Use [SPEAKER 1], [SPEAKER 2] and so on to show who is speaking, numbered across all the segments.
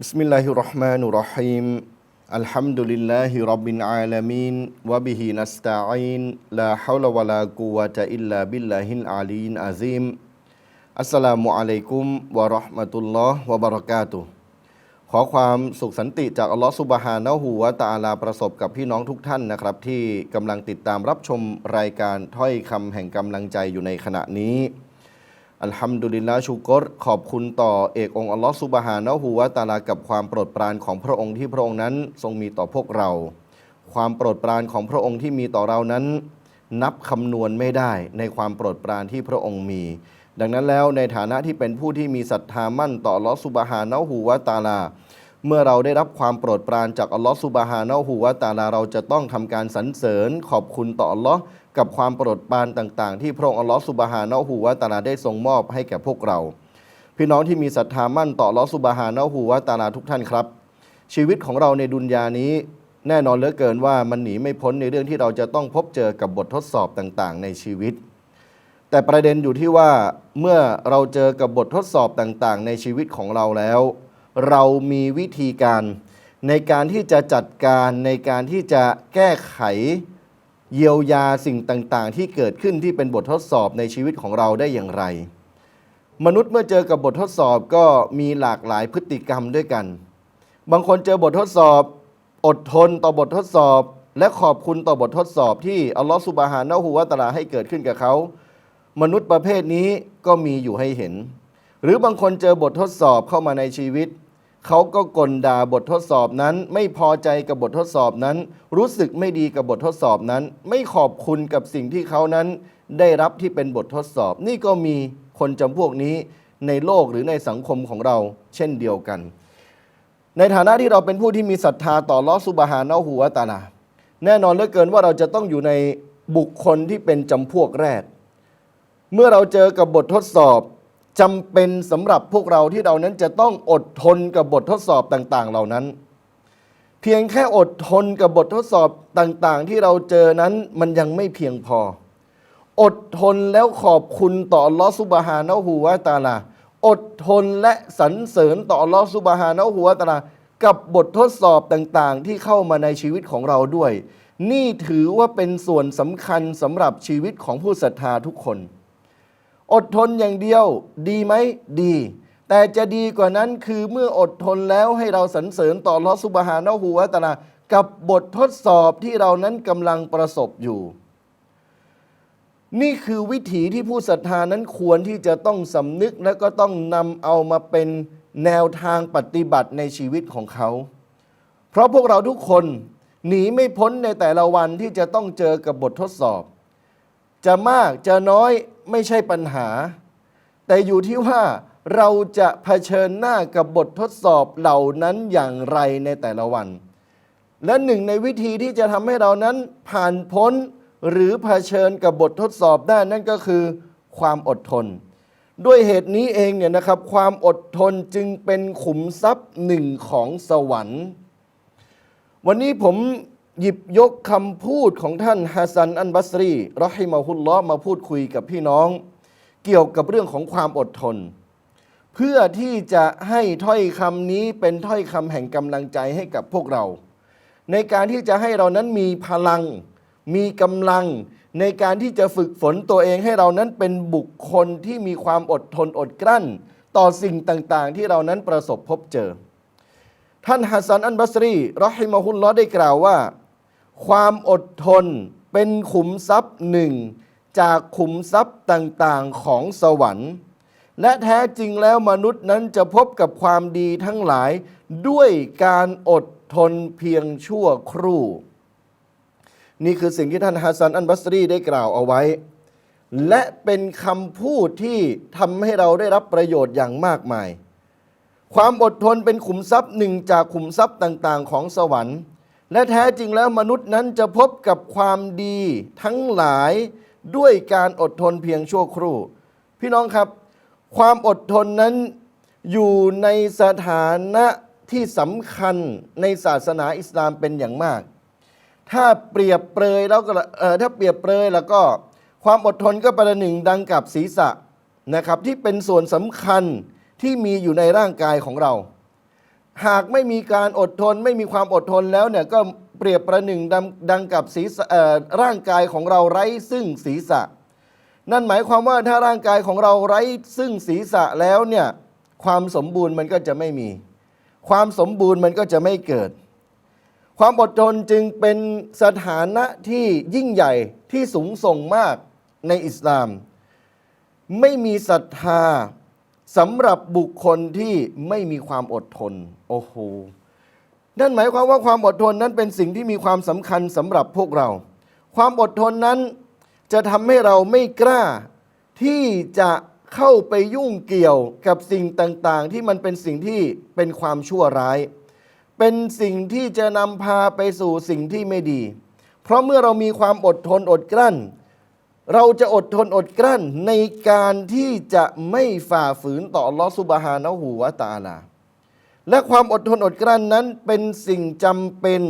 [SPEAKER 1] بسم الله الرحمن الرحيم الحمد لله رب العالمين وبه نستعين لا حول ولا قوة إلا بالله العلي العظيم السلام عليكم ورحمة الله وبركاته ขอความสุขสันติจากอัลลอฮฺสุบฮานะฮูวะตาลาประสบกับพี่น้องทุกท่านนะครับ ที่กำลังติดตามรับชมรายการถ้อยคำแห่งกำลังใจอยู่ในขณะนี้ อัลฮัมดุลิลลาชูกรขอบคุณต่อเอกองค์อัลลอฮฺสุบฮานะฮูวะตาลากับความโปรดปรานของพระองค์ที่พระองค์นั้นทรงมีต่อพวกเรา ความโปรดปรานของพระองค์ที่มีต่อเรานั้น นับคำนวณไม่ได้ในความโปรดปรานที่พระองค์มี ดังนั้นแล้วในฐานะที่เป็นผู้ที่มีศรัทธามั่นต่ออัลลอฮฺสุบฮานะฮูวะตาลา เมื่อเราได้รับความโปรดปรานจากอัลลอฮฺสุบฮานะฮูวะตาลาเราจะต้องทำการสรรเสริญขอบคุณต่ออัลลอฮ์ กับความโปรดปรานต่าง ๆ ที่พระองค์อัลลอฮฺสุบฮานะฮูวะตาลาได้ทรงมอบให้แก่พวกเรา พี่น้องที่มีศรัทธามั่นต่ออัลลอฮฺสุบฮานะฮูวะตาลาทุกท่านครับ ชีวิตของเราในดุนยานี้แน่นอนเหลือเกินว่ามันหนีไม่พ้นในเรื่องที่เราจะต้องพบเจอกับบททดสอบต่าง ๆ ในชีวิต แต่ประเด็นอยู่ที่ว่าเมื่อเราเจอกับบททดสอบต่าง ๆ ในชีวิตของเราแล้ว เรามีวิธีการในการที่จะจัดการในการที่จะแก้ไข เยียวยาสิ่งต่างๆ ที่เกิดขึ้นที่เป็นบททดสอบในชีวิตของเราได้อย่างไร มนุษย์เมื่อเจอกับบททดสอบก็มีหลากหลายพฤติกรรมด้วยกัน บางคนเจอบททดสอบ อดทนต่อบททดสอบ และขอบคุณต่อบททดสอบที่อัลลอฮฺสุบฮานะฮูวะตาลาให้เกิดขึ้นกับเขา มนุษย์ประเภทนี้ก็มีอยู่ให้เห็น หรือบางคนเจอบททดสอบเข้ามาในชีวิต เขาก็กลด่าบททดสอบนั้น ไม่พอใจกับบททดสอบนั้น รู้สึกไม่ดีกับบททดสอบนั้น ไม่ขอบคุณกับสิ่งที่เขานั้น ได้รับที่เป็นบททดสอบ นี่ก็มีคนจำพวกนี้ในโลกหรือในสังคมของเรา เช่นเดียวกัน ในฐานะที่เราเป็นผู้ที่มีศรัทธาต่อลอสุบฮานะฮูวตาลาแน่นอนเหลือเกินว่าเราจะต้องอยู่ในบุคคลที่เป็นจำพวกแรก เมื่อเราเจอกับบททดสอบ จำเป็นสำหรับพวกเราที่เรานั้นจะต้องอดทนกับบททดสอบต่าง ๆ เหล่านั้น เพียงแค่อดทนกับบททดสอบต่างๆ ที่เราเจอนั้นมันยังไม่เพียงพอ อดทนแล้วขอบคุณต่อลอฮฺซุบฮานะฮูวะตาลาอดทนและสรรเสริญต่อลอฮฺซุบฮานะฮูวะตาลากับบททดสอบต่างๆ ที่เข้ามาในชีวิตของเราด้วย นี่ถือว่าเป็นส่วนสำคัญสำหรับชีวิตของผู้ศรัทธาทุกคน อดทนอย่างเดียวดีไหมดี แต่จะดีกว่านั้นคือเมื่ออดทนแล้วให้เราสรรเสริญต่อลอฮฺซุบฮานะฮูวะตะลากับบททดสอบที่เรานั้นกำลังประสบอยู่ นี่คือวิถีที่ผู้ศรัทธานั้นควรที่จะต้องสำนึกและก็ต้องนำเอามาเป็นแนวทางปฏิบัติในชีวิตของเขา เพราะพวกเราทุกคนหนีไม่พ้นในแต่ละวันที่จะต้องเจอกับบททดสอบ จะมากจะน้อย ไม่ใช่ปัญหา แต่อยู่ที่ว่าเราจะเผชิญหน้ากับบททดสอบเหล่านั้นอย่างไรในแต่ละวัน และหนึ่งในวิธีที่จะทำให้เรานั้นผ่านพ้นหรือเผชิญกับบททดสอบได้นั่นก็คือ ความอดทน ด้วยเหตุนี้เองเนี่ยนะครับ ความอดทนจึงเป็นขุมทรัพย์หนึ่งของสวรรค์ วันนี้ผม หยิบยกคำพูดของท่านฮัสซันอันบัสรีรอฮิมาฮุลลอมาพูดคุยกับพี่น้อง เกี่ยวกับเรื่องของความอดทน เพื่อที่จะให้ถ้อยคำนี้เป็นถ้อยคำแห่งกำลังใจให้กับพวกเรา ในการที่จะให้เรานั้นมีพลัง มีกำลัง ในการที่จะฝึกฝนตัวเองให้เรานั้นเป็นบุคคลที่มีความอดทนอดกลั้น ต่อสิ่งต่างๆ ที่เรานั้นประสบพบเจอ ท่านฮัสซันอันบัสรีรอฮิมะฮุลลอได้กล่าวว่า ความอดทนเป็นขุมทรัพย์หนึ่งจากขุมทรัพย์ต่างๆของสวรรค์ และแท้จริงแล้วมนุษย์นั้นจะพบกับความดีทั้งหลายด้วยการอดทนเพียงชั่วครู่ นี่คือสิ่งที่ท่านฮัสซันอันบัสรีได้กล่าวเอาไว้ และเป็นคำพูดที่ทำให้เราได้รับประโยชน์อย่างมากมาย ความอดทนเป็นขุมทรัพย์หนึ่งจากขุมทรัพย์ต่าง ๆ ของสวรรค์ และแท้จริงแล้วมนุษย์นั้นจะพบกับความดีทั้งหลายด้วยการอดทนเพียงชั่วครู่ พี่น้องครับ ความอดทนนั้นอยู่ในสถานะที่สำคัญในศาสนาอิสลามเป็นอย่างมาก ถ้าเปรียบเปรยแล้วก็ถ้าเปรียบเปรยแล้วก็ความอดทนก็ประหนึ่งดังกับศีรษะนะครับที่เป็นส่วนสำคัญที่มีอยู่ในร่างกายของเรา หากไม่มีการอดทน ไม่มีความอดทนแล้วเนี่ยก็เปรียบประหนึ่งดังดังกับศีรษะร่างกายของเราไร้ซึ่งศีรษะ นั่นหมายความว่าถ้าร่างกายของเราไร้ซึ่งศีรษะแล้วเนี่ยความสมบูรณ์มันก็จะไม่มี ความสมบูรณ์มันก็จะไม่เกิด ความอดทนจึงเป็นสถานะที่ยิ่งใหญ่ที่สูงส่งมากในอิสลาม ไม่มีศรัทธา สำหรับบุคคลที่ไม่มีความอดทน โอ้โห นั่นหมายความว่าความอดทนนั้นเป็นสิ่งที่มีความสำคัญสำหรับพวกเรา ความอดทนนั้นจะทำให้เราไม่กล้า ที่จะเข้าไปยุ่งเกี่ยวกับสิ่งต่างๆ ที่มันเป็นสิ่งที่เป็นความชั่วร้าย เป็นสิ่งที่จะนำพาไปสู่สิ่งที่ไม่ดี เพราะเมื่อเรามีความอดทนอดกลั้น เราจะอดทนอดกลั้นในการที่จะไม่ฝ่าฝืนต่ออัลลอสุบฮานะฮูวตาลา และความอดทนอดกลั้นนั้นเป็นสิ่งจำเป็น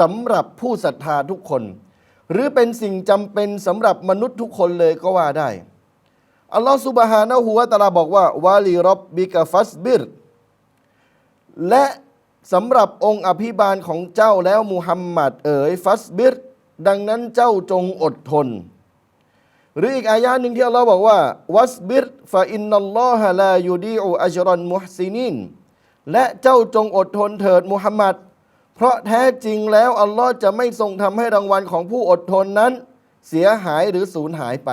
[SPEAKER 1] สำหรับผู้ศรัทธาทุกคน หรือเป็นสิ่งจำเป็นสำหรับมนุษย์ทุกคนเลยก็ว่าได้อัลลอฮฺซุบฮานะฮูวตาลาบอกว่าวาลีรับบิกฟัสบิรและสำหรับองค์อภิบาลของเจ้าแล้วมุฮัมมัดเอ๋ยฟัสบิรดังนั้นเจ้าจงอดทน หรืออีกอายะหนึ่งที่อัลลอฮ์บอกว่า วัสบิรฟาอินนัลลอฮะลายูดีอูอัจรอนมุฮซินินและเจ้าจงอดทนเถิดมุฮัมมัดเพราะแท้จริงแล้วอัลลอฮ์จะไม่ทรงทำให้รางวัลของผู้อดทนนั้น เสียหายหรือสูญหายไป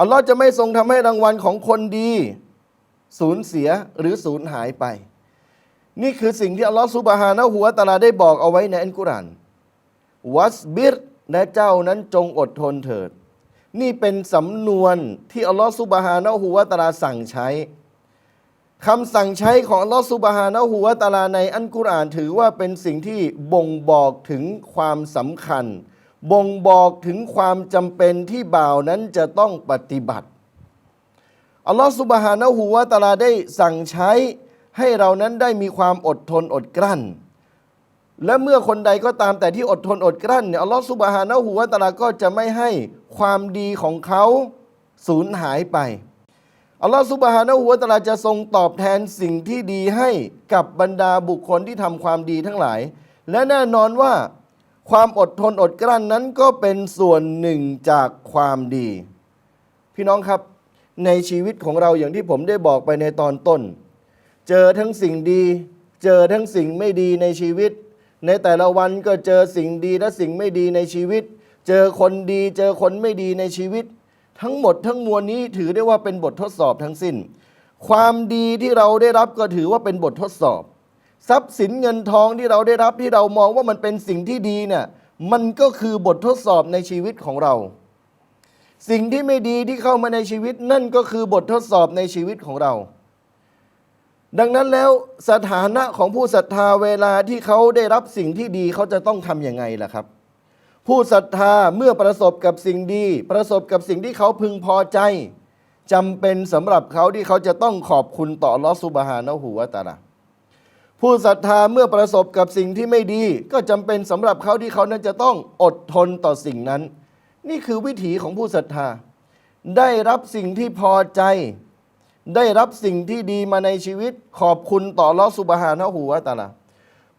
[SPEAKER 1] อัลลอฮ์จะไม่ทรงทำให้รางวัลของคนดี สูญเสียหรือสูญหายไป นี่คือสิ่งที่อัลลอฮ์ซุบฮานะฮูวตาลาได้บอกเอาไว้ในอัลกุรอานวัสบิรและเจ้านั้นจงอดทนเถิด นี่เป็นสำนวนที่อัลลอฮ์ซุบฮานะฮูวะตาลาสั่งใช้คำสั่งใช้ของอัลลอฮ์ซุบฮานะฮูวะตาลาในอัลกุรอานถือว่าเป็นสิ่งที่บ่งบอกถึงความสำคัญ บ่งบอกถึงความจำเป็นที่บ่าวนั้นจะต้องปฏิบัติอัลลอฮฺสุบฮานะฮูวะตาลาได้สั่งใช้ให้เรานั้นได้มีความอดทนอดกลั้น และเมื่อคนใดก็ตามแต่ที่อดทนอดกลั้นเนี่ยอัลลอฮฺสุบฮานะฮูวะตะอาลาก็จะไม่ให้ความดีของเขาสูญหายไปอัลลอฮฺสุบฮานะฮูวะตะอาลาจะทรงตอบแทนสิ่งที่ดีให้กับบรรดาบุคคลที่ทำความดีทั้งหลาย และแน่นอนว่า ความอดทนอดกลั้นนั้นก็เป็นส่วนหนึ่งจากความดี พี่น้องครับในชีวิตของเราอย่างที่ผมได้บอกไปในตอนต้น เจอทั้งสิ่งดี เจอทั้งสิ่งไม่ดีในชีวิต ในแต่ละวันก็เจอสิ่งดีและสิ่งไม่ดีในชีวิต เจอคนดี เจอคนไม่ดีในชีวิต ทั้งหมดทั้งมวลนี้ถือได้ว่าเป็นบททดสอบทั้งสิ้น ความดีที่เราได้รับก็ถือว่าเป็นบททดสอบ ทรัพย์สินเงินทองที่เราได้รับที่เรามองว่ามันเป็นสิ่งที่ดีเนี่ยมันก็คือบททดสอบในชีวิตของเรา สิ่งที่ไม่ดีที่เข้ามาในชีวิตนั่นก็คือบททดสอบในชีวิตของเรา ดังนั้นแล้วสถานะของผู้ศรัทธาเวลาที่เขาได้รับสิ่งที่ดีเขาจะต้องทำยังไงล่ะครับ ผู้ศรัทธาเมื่อประสบกับสิ่งดี ประสบกับสิ่งที่เขาพึงพอใจจำเป็นสำหรับเขาที่เขาจะต้องขอบคุณต่อลอฮฺซุบฮานะฮูวะตาลาผู้ศรัทธาเมื่อประสบกับสิ่งที่ไม่ดี ก็จำเป็นสำหรับเขาที่เขานั้นจะต้องอดทนต่อสิ่งนั้น นี่คือวิถีของผู้ศรัทธา ได้รับสิ่งที่พอใจ ได้รับสิ่งที่ดีมาในชีวิตขอบคุณต่อลอสุบฮานะฮูวะตาลา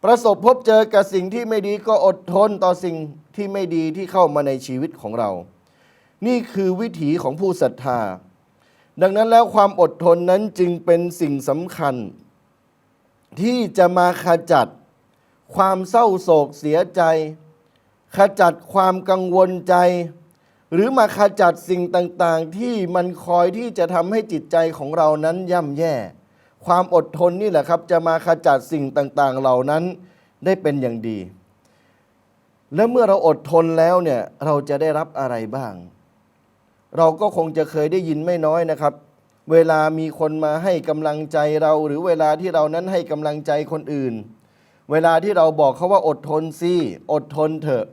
[SPEAKER 1] ประสบพบเจอกับสิ่งที่ไม่ดีก็อดทนต่อสิ่งที่ไม่ดีที่เข้ามาในชีวิตของเรา นี่คือวิถีของผู้ศรัทธา ดังนั้นแล้วความอดทนนั้นจึงเป็นสิ่งสำคัญ ที่จะมาขจัด ความเศร้าโศกเสียใจ ขจัดความกังวลใจ หรือมาขจัดสิ่งต่างๆ ที่มันคอยที่จะทำให้จิตใจของเรานั้นย่ำแย่ ความอดทนนี่แหละครับ จะมาขจัดสิ่งต่างๆ เหล่านั้นได้เป็นอย่างดี และเมื่อเราอดทนแล้วเนี่ยเราจะได้รับอะไรบ้าง เราก็คงจะเคยได้ยินไม่น้อยนะครับ เวลามีคนมาให้กำลังใจเรา หรือเวลาที่เรานั้นให้กำลังใจคนอื่น เวลาที่เราบอกเขาว่าอดทนสิอดทนเถอะ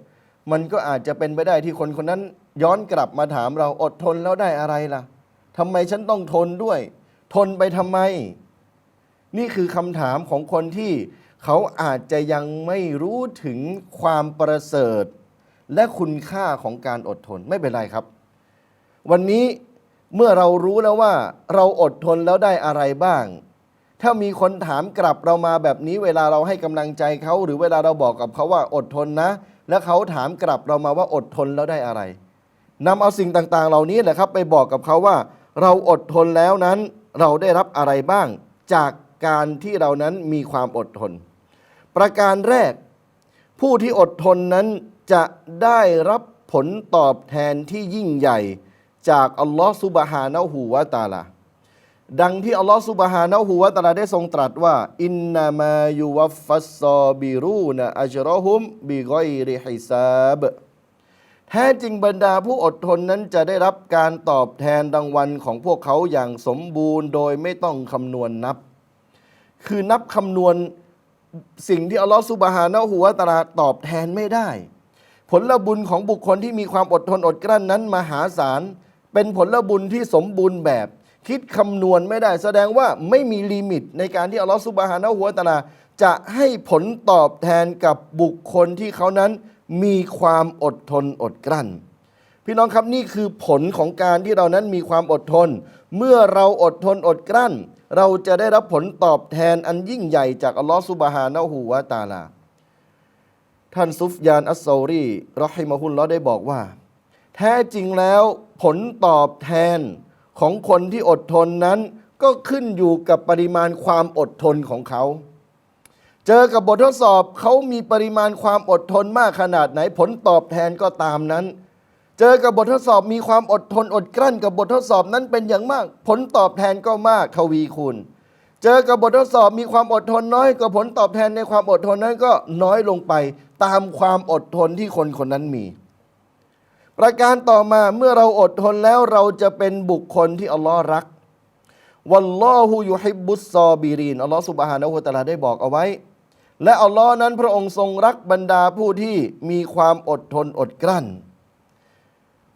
[SPEAKER 1] มันก็อาจจะเป็นไปได้ที่คนคนนั้น ย้อนกลับมาถามเราอดทนแล้วได้อะไรล่ะทำไมฉันต้องทนด้วย ทนไปทำไม นี่คือคำถามของคนที่เขาอาจจะยังไม่รู้ถึงความประเสริฐ และคุณค่าของการอดทนไม่เป็นไรครับ วันนี้เมื่อเรารู้แล้วว่า เราอดทนแล้วได้อะไรบ้าง ถ้ามีคนถามกลับเรามาแบบนี้ เวลาเราให้กำลังใจเขาหรือเวลาเราบอกกับเขาว่าอดทนนะ แล้วเขาถามกลับเรามาว่าอดทนแล้วได้อะไร นำเอาสิ่งต่างๆ เหล่านี้แหละครับไปบอกกับเขาว่า เราอดทนแล้วนั้นเราได้รับอะไรบ้าง จากการที่เรานั้นมีความอดทน ประการแรก ผู้ที่อดทนนั้นจะได้รับผลตอบแทนที่ยิ่งใหญ่ จากอัลลอฮ์ซุบฮานะฮูวะตาลาดังที่อัลลอฮ์ซุบฮานะฮูวะตะอาลาได้ทรงตรัสว่า อินนามายุวัฟฟัสซอบิรูนะอัจรอฮุมบิกอยริฮิซาบ แท้จริงบรรดาผู้อดทนนั้นจะได้รับการตอบแทนรางวัลของพวกเขาอย่างสมบูรณ์ โดยไม่ต้องคำนวณนับ คือนับคำนวณสิ่งที่อัลลอฮ์ซุบฮานะฮูวะตะอาลาตอบแทนไม่ได้ ผลบุญของบุคคลที่มีความอดทนอดกลั้นนั้นมหาศาล เป็นผลบุญที่สมบูรณ์แบบ คิดคำนวณไม่ได้ แสดงว่าไม่มีลิมิตในการที่อัลลอฮฺซุบฮานะฮูวะตะอาลาจะให้ผลตอบแทนกับบุคคลที่เขานั้น มีความอดทนอดกลั้น พี่น้องครับนี่คือผลของการที่เรานั้นมีความอดทน เมื่อเราอดทนอดกลั้น เราจะได้รับผลตอบแทนอันยิ่งใหญ่จากอัลลอฮฺซุบฮานะฮูวะตาลา ท่านซุฟยานอัสซอรีรอฮิมะฮุลลอได้บอกว่า แท้จริงแล้วผลตอบแทนของคนที่อดทนนั้น ก็ขึ้นอยู่กับปริมาณความอดทนของเขา จอกับบททดสอบเขามีปริมาณความอดทนมากขนาดไหนผลตอบแทนก็ตามนั้น เจอกับบททดสอบมีความอดทนอดกลั้นกับบททดสอบนั้นเป็นอย่างมาก ผลตอบแทนก็มากทวีคูณเจอกับบททดสอบมีความอดทนน้อยก็ผลตอบแทนในความอดทนนั้นก็น้อยลงไปตามความอดทนที่คนคนนั้นมี ประการต่อมาเมื่อเราอดทนแล้วเราจะเป็นบุคคลที่อัลลอฮ์รัก วัลลอฮุยุฮิบบุสซอบีรีนอัลลอฮ์สุบฮานะฮูตะลาได้บอกเอาไว้ และอัลลอฮ์นั้นพระองค์ทรงรักบรรดาผู้ที่มีความอดทนอดกลั้น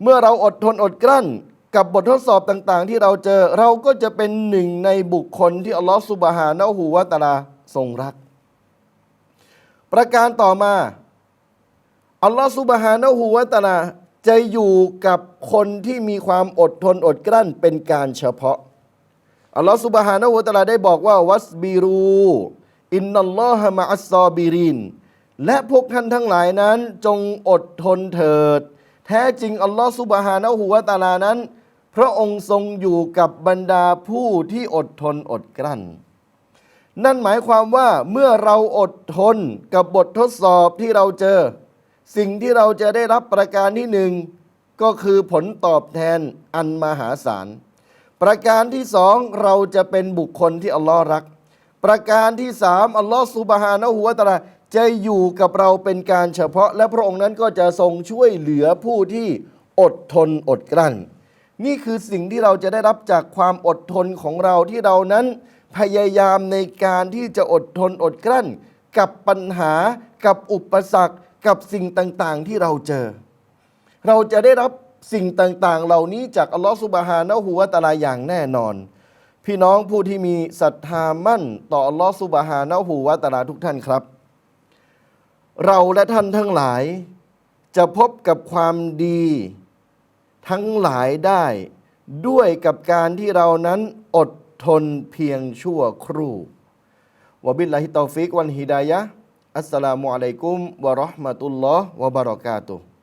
[SPEAKER 1] เมื่อเราอดทนอดกลั้น กับบททดสอบต่างๆ ที่เราเจอเราก็จะเป็นหนึ่งในบุคคลที่อัลลอฮ์สุบฮานะฮูวะตาลาทรงรัก ประการต่อมาอัลลอฮ์ซุบฮานะฮูวะตาลาจะอยู่กับคนที่มีความอดทนอดกลั้นเป็นการเฉพาะอัลลอฮ์ซุบฮานะฮูวะตาลาได้บอกว่าวัสบิรู อินนัลลอฮะมะอัสซอบิรินและพวกท่านทั้งหลายนั้นจงอดทนเถิด แท้จริงอัลลอฮ์ซุบฮานะฮูวะตาลานั้น พระองค์ทรงอยู่กับบรรดาผู้ที่อดทนอดกลั้น นั่นหมายความว่าเมื่อเราอดทนกับบททดสอบที่เราเจอ สิ่งที่เราจะได้รับประการที่หนึ่งก็คือผลตอบแทนอันมหาศาล ประการที่สองเราจะเป็นบุคคลที่อัลลอฮ์รัก ประการที่สามอัลลอฮ์ซุบฮานะฮูวะตะอาลาจะอยู่กับเราเป็นการเฉพาะ และพระองค์นั้นก็จะทรงช่วยเหลือผู้ที่อดทนอดกลั้น นี่คือสิ่งที่เราจะได้รับจากความอดทนของเราที่เรานั้นพยายามในการที่จะอดทนอดกลั้น กับปัญหากับอุปสรรคกับสิ่งต่างๆ ที่เราเจอ เราจะได้รับสิ่งต่างๆ เหล่านี้จากอัลลอฮฺสุบฮานะฮูวะตะอาลาอย่างแน่นอน พี่น้องผู้ที่มีศรัทธามั่นต่ออัลลอฮฺสุบฮานะฮูวะตาลาทุกท่านครับ เราและท่านทั้งหลาย จะพบกับความดี ทั้งหลายได้ด้วยกับการที่เรานั้นอดทนเพียงชั่วครู่วบิลลาฮิตอฟิกวันฮิดายะอัสสลามุอะลัยกุมวะราะห์มะตุลลอฮ์วะบะเราะกาตุฮ์